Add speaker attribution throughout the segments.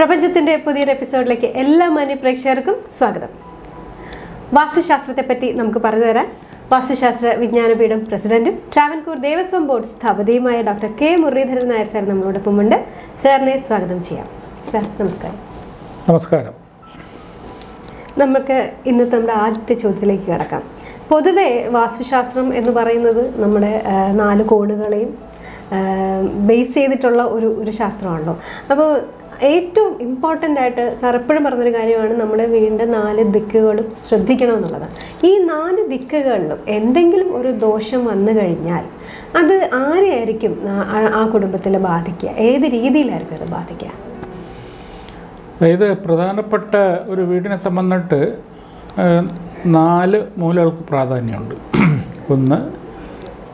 Speaker 1: പ്രപഞ്ചത്തിന്റെ പുതിയൊരു എപ്പിസോഡിലേക്ക് എല്ലാ മാന്യ പ്രേക്ഷകർക്കും സ്വാഗതം. വാസ്തുശാസ്ത്രത്തെ പറ്റി നമുക്ക് പറഞ്ഞുതരാൻ വാസ്തുശാസ്ത്ര വിജ്ഞാനപീഠം പ്രസിഡന്റും Travancore Devaswom board സ്ഥാപതിയുമായ doctor K Muraleedharan Nair sir നമ്മളോടൊപ്പം ഉണ്ട്. സാറിനെ സ്വാഗതം ചെയ്യാം. സാർ നമസ്കാരം.
Speaker 2: നമസ്കാരം.
Speaker 1: നമുക്ക് ഇന്നത്തെ നമ്മുടെ ആദ്യത്തെ ചോദ്യത്തിലേക്ക് കിടക്കാം. പൊതുവെ വാസ്തുശാസ്ത്രം എന്ന് പറയുന്നത് നമ്മുടെ നാല് കോണുകളെയും ബേസ് ചെയ്തിട്ടുള്ള ഒരു ഒരു ശാസ്ത്രമാണല്ലോ. അപ്പോൾ ഏറ്റവും ഇമ്പോർട്ടന്റ് ആയിട്ട് സാർ എപ്പോഴും പറഞ്ഞൊരു കാര്യമാണ് നമ്മുടെ വീടിന്റെ നാല് ദിക്കുകളും ശ്രദ്ധിക്കണം എന്നുള്ളതാണ് ഈ നാല് ദിക്കുകളിലും എന്തെങ്കിലും ഒരു ദോഷം വന്നു കഴിഞ്ഞാൽ അത് ആരെയായിരിക്കും ആ കുടുംബത്തിൽ ബാധിക്കുക? ഏത് രീതിയിലായിരിക്കും അത് ബാധിക്കുക?
Speaker 2: ഇത് പ്രധാനപ്പെട്ട ഒരു വീടിനെ സംബന്ധിട്ട് നാല് മൂലകൾക്ക് പ്രാധാന്യമുണ്ട്. ഒന്ന്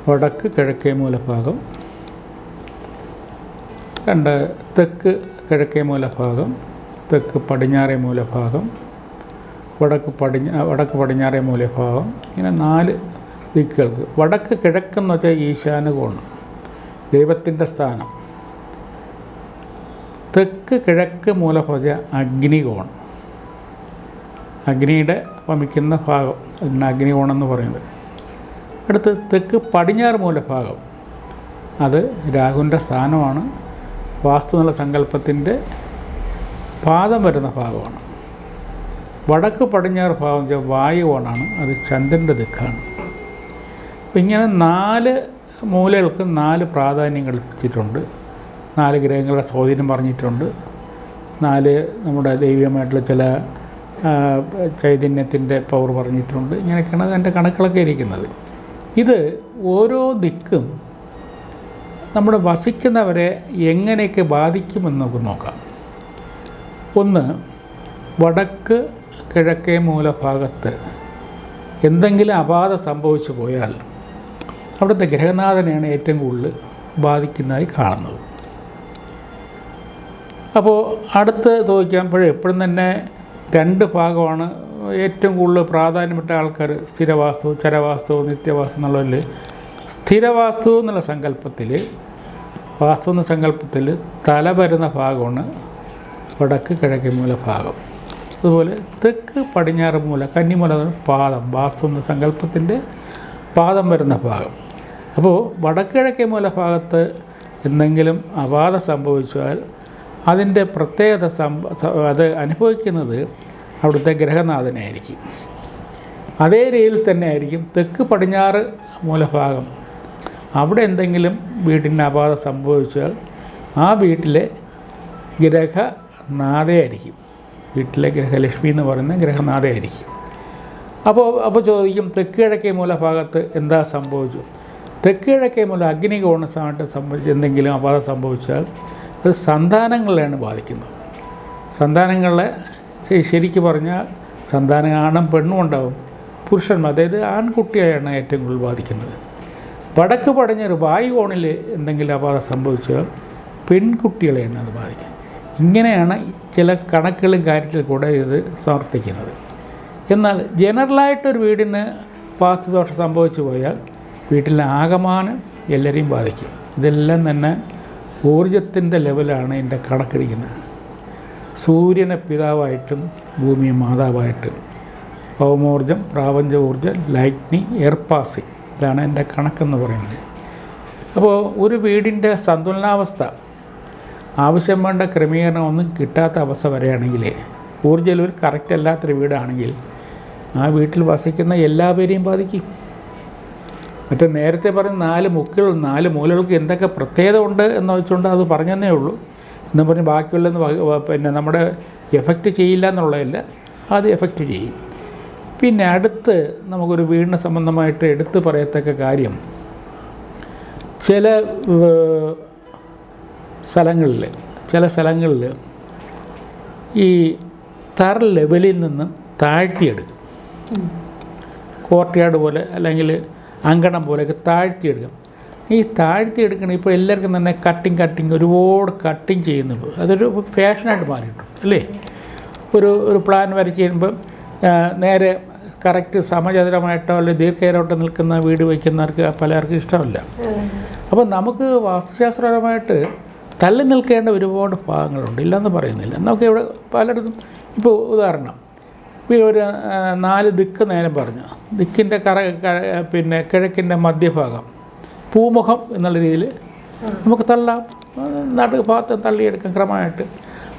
Speaker 2: വടക്ക് കിഴക്കേ മൂലഭാഗം. രണ്ട് തെക്ക് കിഴക്കേ മൂലഭാഗം തെക്ക് പടിഞ്ഞാറേ മൂലഭാഗം വടക്ക് പടിഞ്ഞ വടക്ക് പടിഞ്ഞാറേ മൂലഭാഗം ഇങ്ങനെ നാല് ദിക്കുകൾക്ക്. വടക്ക് കിഴക്കെന്ന് വെച്ചാൽ ഈശാനുകോണം ദൈവത്തിന്റെ സ്ഥാനം. തെക്ക് കിഴക്ക് മൂലഭാഗം അഗ്നി അഗ്നികോണം അഗ്നിയുടെ വമിക്കുന്ന ഭാഗം അതിന് അഗ്നികോണം എന്ന് പറയുന്നത്. അടുത്ത് തെക്ക് പടിഞ്ഞാറ് മൂലഭാഗം അത് രാഹുവിന്റെ സ്ഥാനമാണ്. വാസ്തു എന്നുള്ള സങ്കല്പത്തിന്റെ പാദം വരുന്ന ഭാഗമാണ്. വടക്ക് പടിഞ്ഞാറ് ഭാഗം വെച്ചാൽ വായുകോണാണ് അത് ചന്ദ്രന്റെ ദിക്കാണ്. അപ്പം ഇങ്ങനെ നാല് മൂലകൾക്ക് നാല് പ്രാധാന്യം കൽപ്പിച്ചിട്ടുണ്ട് നാല് ഗ്രഹങ്ങളുടെ സ്വാധീനം പറഞ്ഞിട്ടുണ്ട്. നാല് നമ്മുടെ ദൈവികമായിട്ടുള്ള ചില ചൈതന്യത്തിന്റെ പവർ പറഞ്ഞിട്ടുണ്ട്. ഇങ്ങനെയൊക്കെയാണ് അതിന്റെ കണക്കുകളൊക്കെ ഇരിക്കുന്നത്. ഇത് ഓരോ ദിക്കും നമ്മുടെ വസിക്കുന്നവരെ എങ്ങനെയൊക്കെ ബാധിക്കുമെന്ന് നമുക്ക് നോക്കാം. ഒന്ന് വടക്ക് കിഴക്കേ മൂലഭാഗത്ത് എന്തെങ്കിലും അപാധ സംഭവിച്ചു പോയാൽ അവിടുത്തെ ഗ്രഹനാഥനെയാണ് ഏറ്റവും കൂടുതൽ ബാധിക്കുന്നതായി കാണുന്നത്. അപ്പോൾ അടുത്ത് ചോദിക്കുമ്പോൾ എപ്പോഴും തന്നെ രണ്ട് ഭാഗമാണ് ഏറ്റവും കൂടുതൽ പ്രാധാന്യപ്പെട്ട ആൾക്കാർ സ്ഥിരവാസ്തു ചരവാസ്തു നിത്യവാസ്തു എന്നുള്ളതിൽ സ്ഥിരവാസ്തു എന്നുള്ള സങ്കല്പത്തിൽ വാസ്തു എന്ന സങ്കല്പത്തിൽ തല വരുന്ന ഭാഗമാണ് വടക്ക് കിഴക്കേ മൂല ഭാഗം. അതുപോലെ തെക്ക് പടിഞ്ഞാറ് മൂല കന്നിമൂല പാദം വാസ്തു എന്ന സങ്കല്പത്തിന്റെ പാദം വരുന്ന ഭാഗം. അപ്പോൾ വടക്ക് കിഴക്കേ മൂല ഭാഗത്ത് എന്തെങ്കിലും അപാധ സംഭവിച്ചാൽ അതിന്റെ പ്രത്യേകത സംഭ അത് അനുഭവിക്കുന്നത് അവിടുത്തെ ഗ്രഹനാഥനായിരിക്കും. അതേ രീതിയിൽ തന്നെ ആയിരിക്കും തെക്ക് പടിഞ്ഞാറ് മൂലഭാഗം. അവിടെ എന്തെങ്കിലും വീടിന് അപാത സംഭവിച്ചാൽ ആ വീട്ടിലെ ഗ്രഹനാഥയായിരിക്കും. വീട്ടിലെ ഗ്രഹലക്ഷ്മി എന്ന് പറയുന്ന ഗ്രഹനാഥയായിരിക്കും. അപ്പോൾ അപ്പോൾ ചോദിക്കും തെക്ക് കിഴക്കേ മൂലഭാഗത്ത് എന്താ സംഭവിച്ചു? തെക്ക് കിഴക്കേ മൂല അഗ്നികോണസമായിട്ട് സംഭവിച്ച് എന്തെങ്കിലും അപാത സംഭവിച്ചാൽ അത് സന്താനങ്ങളെയാണ് ബാധിക്കുന്നത്. സന്താനങ്ങളെ ശരിക്ക് പറഞ്ഞാൽ സന്താനം ആണും പെണ്ണും ഉണ്ടാവും. പുരുഷന്മാർ അതായത് ആൺകുട്ടിയായാണ് ഏറ്റവും കൂടുതൽ ബാധിക്കുന്നത്. വടക്ക് പടിഞ്ഞൊരു വായുകോണിൽ എന്തെങ്കിലും അപാകത സംഭവിച്ചാൽ പെൺകുട്ടികളെയാണ് അത് ബാധിക്കുന്നത്. ഇങ്ങനെയാണ് ചില കണക്കുകളും കാര്യത്തിൽ കൂടെ ഇത് സമർത്ഥിക്കുന്നത് എന്നാൽ ജനറലായിട്ടൊരു വീടിന് വാസ്തുദോഷം സംഭവിച്ചു പോയാൽ വീട്ടിലെ ആകമാനം എല്ലാവരെയും ബാധിക്കും. ഇതെല്ലാം തന്നെ ഊർജത്തിന്റെ ലെവലാണ് എന്റെ കണക്കിടിക്കുന്നത്. സൂര്യനെ പിതാവായിട്ടും ഭൂമിയെ മാതാവായിട്ടും ഭൗമോർജം പ്രാപഞ്ച ഊർജം ലൈറ്റ്നി എയർപാസി ഇതാണ് എന്റെ കണക്കെന്ന് പറയുന്നത്. അപ്പോൾ ഒരു വീടിന്റെ സന്തുലനാവസ്ഥ ആവശ്യം വേണ്ട ക്രമീകരണം ഒന്നും കിട്ടാത്ത അവസ്ഥ വരെയാണെങ്കിൽ ഊർജം ഒരു കറക്റ്റ് അല്ലാത്തൊരു വീടാണെങ്കിൽ ആ വീട്ടിൽ വസിക്കുന്ന എല്ലാവരെയും ബാധിക്കും. മറ്റേ നേരത്തെ പറഞ്ഞ നാല് മുക്കുകൾ നാല് മൂലകൾക്ക് എന്തൊക്കെ പ്രത്യേകത ഉണ്ട് എന്ന് വെച്ചുകൊണ്ട് അത് പറഞ്ഞതേ ഉള്ളൂ. എന്ന് പറഞ്ഞ് ബാക്കിയുള്ളതെന്ന് പിന്നെ നമ്മുടെ എഫക്റ്റ് ചെയ്യില്ല എന്നുള്ളതല്ല അത് എഫക്റ്റ് ചെയ്യും. പിന്നെ അടുത്ത് നമുക്കൊരു വീടിന് സംബന്ധമായിട്ട് എടുത്തു പറയത്തക്ക കാര്യം. ചില സ്ഥലങ്ങളിൽ ചില സ്ഥലങ്ങളിൽ ഈ തറ ലെവലിൽ നിന്ന് താഴ്ത്തിയെടുക്കും. കോർട്ട്യാർഡ് പോലെ അല്ലെങ്കിൽ അങ്കണം പോലെയൊക്കെ താഴ്ത്തിയെടുക്കും. ഈ താഴ്ത്തിയെടുക്കണ ഇപ്പോൾ എല്ലാവർക്കും തന്നെ കട്ടിങ് കട്ടിങ് ഒരുപാട് കട്ടിങ് ചെയ്യുന്നുണ്ട്. അതൊരു ഫാഷനായിട്ട് മാറിയിട്ടുണ്ട് അല്ലേ? ഒരു ഒരു പ്ലാൻ വരച്ച് കഴിയുമ്പം നേരെ കറക്റ്റ് സമചതുരമായിട്ടോ അല്ലെങ്കിൽ ദീർഘേരോട്ട് നിൽക്കുന്ന വീട് വയ്ക്കുന്നവർക്ക് പലർക്കും ഇഷ്ടമല്ല. അപ്പോൾ നമുക്ക് വാസ്തുശാസ്ത്രപരമായിട്ട് തള്ളി നിൽക്കേണ്ട ഒരുപാട് ഭാഗങ്ങളുണ്ട്. ഇല്ലെന്ന് പറയുന്നില്ല. നമുക്ക് ഇവിടെ പലയിടത്തും ഇപ്പോൾ ഉദാഹരണം. ഒരു നാല് ദിക്ക് നേരം പറഞ്ഞു. ദിക്കിന്റെ കറ പിന്നെ കിഴക്കിന്റെ മധ്യഭാഗം. പൂമുഖം എന്നുള്ള രീതിയിൽ നമുക്ക് തള്ളാം. നാട്ടു ഭാഗത്ത് തള്ളിയെടുക്കാം ക്രമമായിട്ട്.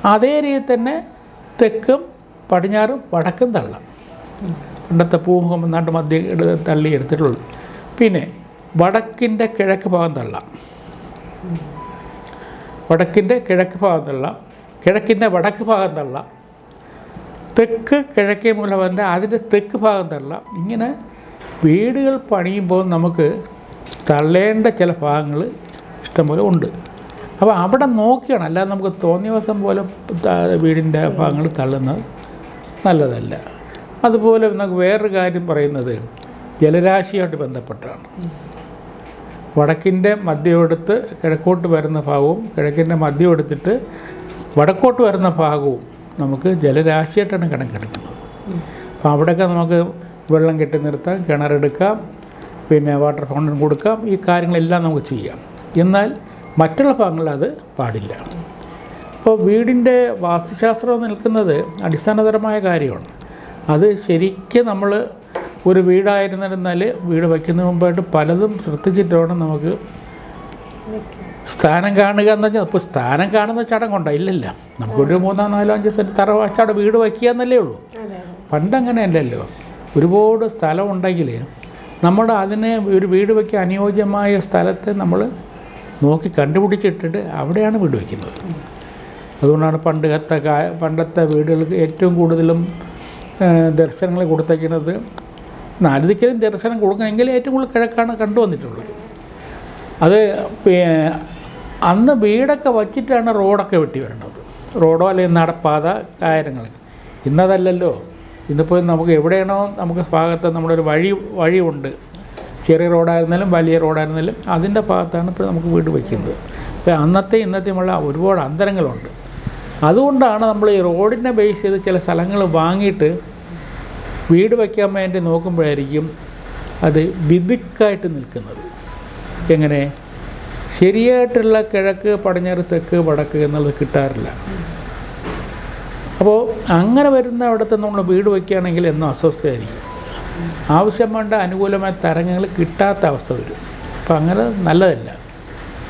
Speaker 2: അതേ രീതിയിൽ തന്നെ തെക്കും പടിഞ്ഞാറും വടക്കും തള്ളാം. പണ്ടത്തെ പൂമുഖം എന്നാണ്ട് മധ്യ തള്ളി എടുത്തിട്ടുള്ളൂ പിന്നെ വടക്കിന്റെ കിഴക്ക് ഭാഗം തള്ളാം. വടക്കിന്റെ കിഴക്ക് ഭാഗം തള്ളാം. കിഴക്കിന്റെ വടക്ക് ഭാഗം തള്ളാം. തെക്ക് കിഴക്കേ മൂലവന്റെ അതിന്റെ തെക്ക് ഭാഗം തള്ളാം. ഇങ്ങനെ വീടുകൾ പണിയുമ്പോൾ നമുക്ക് തള്ളേണ്ട ചില ഭാഗങ്ങൾ ഇഷ്ടംപോലെ ഉണ്ട്. അപ്പോൾ അവിടെ നോക്കിയാണ്. അല്ലാതെ നമുക്ക് തോന്നിയ ദിവസം പോലെ വീടിന്റെ ഭാഗങ്ങൾ തള്ളുന്നത്. നല്ലതല്ല. അതുപോലെ നമുക്ക് വേറൊരു കാര്യം പറയുന്നത് ജലരാശിയായിട്ട് ബന്ധപ്പെട്ടാണ്. വടക്കിന്റെ മദ്യം എടുത്ത് കിഴക്കോട്ട് വരുന്ന ഭാഗവും കിഴക്കിന്റെ മദ്യം എടുത്തിട്ട് വടക്കോട്ട് വരുന്ന ഭാഗവും നമുക്ക് ജലരാശിയായിട്ടാണ് കണക്കെടുക്കുന്നത് അപ്പോൾ അവിടെയൊക്കെ നമുക്ക് വെള്ളം കെട്ടി നിർത്താം കിണറെടുക്കാം പിന്നെ വാട്ടർ ഫൗണ്ടൻ കൊടുക്കാം ഈ കാര്യങ്ങളെല്ലാം നമുക്ക് ചെയ്യാം. എന്നാൽ മറ്റുള്ള ഭാഗങ്ങളിൽ അത് പാടില്ല. അപ്പോൾ വീടിന്റെ വാസ്തുശാസ്ത്രം നിൽക്കുന്നത് അടിസ്ഥാനപരമായ കാര്യമാണ്. അത് ശരിക്കും നമ്മൾ ഒരു വീടായിരുന്നിരുന്നാൽ വീട് വയ്ക്കുന്നതിന് മുമ്പായിട്ട് പലതും ശ്രദ്ധിച്ചിട്ട് വേണം നമുക്ക് സ്ഥാനം കാണുക എന്ന് പറഞ്ഞാൽ ഇപ്പോൾ സ്ഥാനം കാണുന്ന ചടങ്ങുണ്ടോ? ഇല്ലല്ല. നമുക്കൊരു മൂന്നോ നാലോ അഞ്ച് സെന്റ് തറ വാച്ചാട് വീട് വയ്ക്കുക എന്നല്ലേ ഉള്ളൂ.
Speaker 1: അതെ
Speaker 2: അല്ലല്ലോ ഒരുപാട് സ്ഥലമുണ്ടെങ്കിൽ നമ്മുടെ അതിനെ ഒരു വീട് വയ്ക്കാൻ അനുയോജ്യമായ സ്ഥലത്തെ നമ്മൾ നോക്കി കണ്ടുപിടിച്ചിട്ടിട്ട് അവിടെയാണ് വീട് വയ്ക്കുന്നത്. അതുകൊണ്ടാണ് പണ്ടത്തെ പണ്ടത്തെ വീടുകൾക്ക് ഏറ്റവും കൂടുതലും ദർശനങ്ങൾ കൊടുത്തേക്കുന്നത് നാല് ദിക്കലും ദർശനം കൊടുക്കണമെങ്കിൽ ഏറ്റവും കൂടുതൽ കിഴക്കാണ് കണ്ടുവന്നിട്ടുള്ളത് അത് അന്ന് വീടൊക്കെ വച്ചിട്ടാണ് റോഡൊക്കെ വെട്ടി വരേണ്ടത്. റോഡോ അല്ലെങ്കിൽ നടപ്പാത കാര്യങ്ങൾ ഇന്നതല്ലല്ലോ. ഇന്നിപ്പോൾ നമുക്ക് എവിടെയാണോ നമുക്ക് ഭാഗത്ത് നമ്മുടെ ഒരു വഴി വഴിയുണ്ട്. ചെറിയ റോഡായിരുന്നാലും വലിയ റോഡായിരുന്നാലും അതിന്റെ ഭാഗത്താണ് ഇപ്പോൾ നമുക്ക് വീട് വയ്ക്കുന്നത്. അപ്പോൾ അന്നത്തെ ഇന്നത്തെയുമുള്ള ഒരുപാട് അന്തരങ്ങളുണ്ട്. അതുകൊണ്ടാണ് നമ്മൾ ഈ റോഡിനെ ബേസ് ചെയ്ത് ചില സ്ഥലങ്ങൾ വാങ്ങിയിട്ട് വീട് വയ്ക്കാൻ വേണ്ടി നോക്കുമ്പോഴായിരിക്കും അത് ബിദുക്കായിട്ട് നിൽക്കുന്നത്. എങ്ങനെ? ശരിയായിട്ടുള്ള കിഴക്ക് പടിഞ്ഞാറ് തെക്ക് വടക്ക് എന്നുള്ളത് കിട്ടാറില്ല. അപ്പോൾ അങ്ങനെ വരുന്ന അവിടുത്തെ നമ്മൾ വീട് വയ്ക്കുകയാണെങ്കിൽ എന്നും അസ്വസ്ഥയായിരിക്കും. ആവശ്യം വേണ്ട അനുകൂലമായ തരംഗങ്ങൾ കിട്ടാത്ത അവസ്ഥ വരും. അപ്പോൾ അങ്ങനെ നല്ലതല്ല.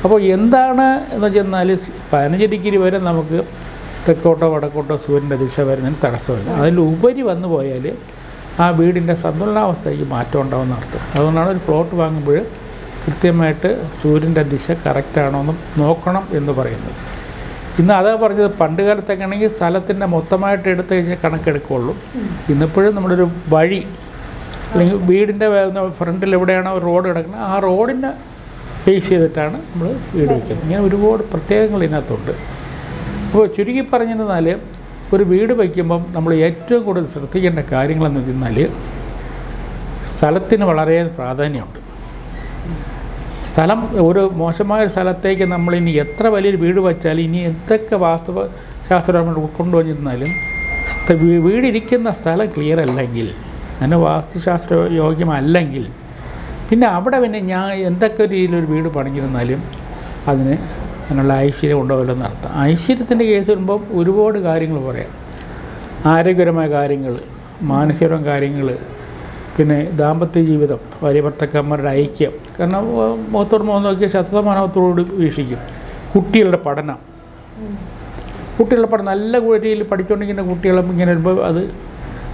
Speaker 2: അപ്പോൾ എന്താണ് എന്ന് വെച്ചാൽ പതിനഞ്ച് ഡിഗ്രി വരെ നമുക്ക് തെക്കോട്ടോ വടക്കോട്ടോ സൂര്യന്റെ ദിശ വരുന്നതിന് തടസ്സമില്ല. അതിലുപരി വന്നു പോയാൽ ആ വീടിന്റെ സന്തുലനാവസ്ഥയ്ക്ക് മാറ്റം ഉണ്ടാവുന്ന അർത്ഥം അതുകൊണ്ടാണ് ഒരു പ്ലോട്ട് വാങ്ങുമ്പോൾ കൃത്യമായിട്ട് സൂര്യന്റെ ദിശ കറക്റ്റാണോ എന്ന് നോക്കണം എന്ന് പറയുന്നത്. ഇന്ന് അതാ പറഞ്ഞത് പണ്ട് കാലത്തൊക്കെ ആണെങ്കിൽ സ്ഥലത്തിന്റെ മൊത്തമായിട്ട് എടുത്തു കഴിഞ്ഞാൽ കണക്കെടുക്കുകയുള്ളൂ. ഇന്നിപ്പോഴും ഒരു വഴി അല്ലെങ്കിൽ വീടിന്റെ ഫ്രണ്ടിൽ എവിടെയാണോ റോഡ് കിടക്കുന്നത് ആ റോഡിനെ ഫേസ് ചെയ്തിട്ടാണ് നമ്മൾ വീട് വയ്ക്കുന്നത്. ഇങ്ങനെ ഒരുപാട് പ്രത്യേകങ്ങൾ ഇതിനകത്തുണ്ട്. അപ്പോൾ ചുരുക്കി പറഞ്ഞിരുന്നാൽ ഒരു വീട് വയ്ക്കുമ്പം നമ്മൾ ഏറ്റവും കൂടുതൽ ശ്രദ്ധിക്കേണ്ട കാര്യങ്ങളെന്ന് വെച്ചാൽ സ്ഥലത്തിന് വളരെ പ്രാധാന്യമുണ്ട്. സ്ഥലം ഒരു മോശമായ സ്ഥലത്തേക്ക് നമ്മൾ ഇനി എത്ര വലിയൊരു വീട് വച്ചാലും ഇനി എന്തൊക്കെ വാസ്തവ ശാസ്ത്രം നമ്മൾ ഉൾക്കൊണ്ടുവന്നിരുന്നാലും വീടിരിക്കുന്ന സ്ഥലം ക്ലിയർ അല്ലെങ്കിൽ അതിന് വാസ്തുശാസ്ത്ര യോഗ്യമല്ലെങ്കിൽ പിന്നെ അവിടെ പിന്നെ ഞാൻ എന്തൊക്കെ രീതിയിലൊരു വീട് പണിഞ്ഞിരുന്നാലും അതിന് അതിനുള്ള ഐശ്വര്യം ഉണ്ടാവില്ലെന്ന് അർത്ഥം ഐശ്വര്യത്തിന്റെ കേസ് വരുമ്പം ഒരുപാട് കാര്യങ്ങൾ പറയാം. ആരോഗ്യപരമായ കാര്യങ്ങൾ മാനസികപരമായ കാര്യങ്ങൾ പിന്നെ ദാമ്പത്യ ജീവിതം ഭാര്യ ഭർത്തക്കന്മാരുടെ ഐക്യം. കാരണം മുഖത്തോട് മുഖം നോക്കിയാൽ ശതമാനത്തോട് വീക്ഷിക്കും. കുട്ടികളുടെ പഠനം. കുട്ടികളുടെ പഠനം നല്ല രീതിയിൽ പഠിച്ചുകൊണ്ടിരിക്കുന്ന കുട്ടികളെ ഇങ്ങനെ വരുമ്പോൾ അത്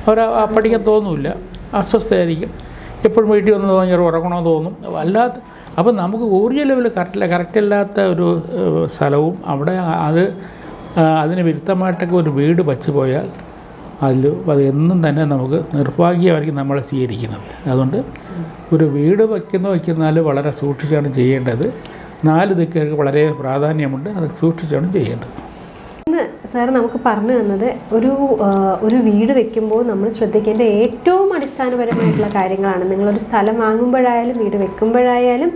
Speaker 2: അവർ പഠിക്കാൻ തോന്നില്ല. അസ്വസ്ഥയായിരിക്കും. എപ്പോഴും വീട്ടിൽ വന്ന് തോന്നി ഉറങ്ങണമെന്ന് തോന്നും. അല്ലാത്ത അപ്പോൾ നമുക്ക് ഊർജ ലെവൽ കറക്റ്റില്ല കറക്റ്റ് അല്ലാത്ത ഒരു സ്ഥലവും അവിടെ അത് അതിന് വിരുദ്ധമായിട്ടൊക്കെ ഒരു വീട് വച്ചു പോയാൽ അതിൽ അത് എന്നും തന്നെ നമുക്ക് നിർഭാഗ്യമായിരിക്കും നമ്മളെ സ്വീകരിക്കുന്നത്. അതുകൊണ്ട് ഒരു വീട് വയ്ക്കുന്ന വയ്ക്കുന്നാൽ വളരെ സൂക്ഷിച്ചാണ് ചെയ്യേണ്ടത്. നാല് ദിക്കുകൾക്ക് വളരെ പ്രാധാന്യമുണ്ട് അത് സൂക്ഷിച്ചാണ് ചെയ്യേണ്ടത്.
Speaker 1: സാർ നമുക്ക് പറഞ്ഞു തന്നത് ഒരു ഒരു വീട് വെക്കുമ്പോൾ നമ്മൾ ശ്രദ്ധിക്കേണ്ട ഏറ്റവും അടിസ്ഥാനപരമായിട്ടുള്ള കാര്യങ്ങളാണ്. നിങ്ങളൊരു സ്ഥലം വാങ്ങുമ്പോഴായാലും വീട് വെക്കുമ്പോഴായാലും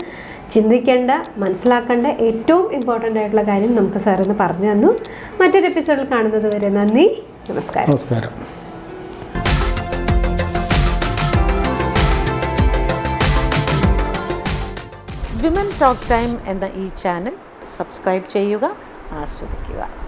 Speaker 1: ചിന്തിക്കേണ്ട മനസ്സിലാക്കേണ്ട ഏറ്റവും ഇമ്പോർട്ടന്റ് ആയിട്ടുള്ള കാര്യം നമുക്ക് സാർ ഇന്ന് പറഞ്ഞു തന്നു. മറ്റൊരു എപ്പിസോഡിൽ കാണുന്നത് വരെ നന്ദി. നമസ്കാരം.
Speaker 2: നമസ്കാരം.
Speaker 3: വിമൻ ടോക്ക് ടൈം എന്ന ഈ ചാനൽ സബ്സ്ക്രൈബ് ചെയ്യുക ആസ്വദിക്കുക.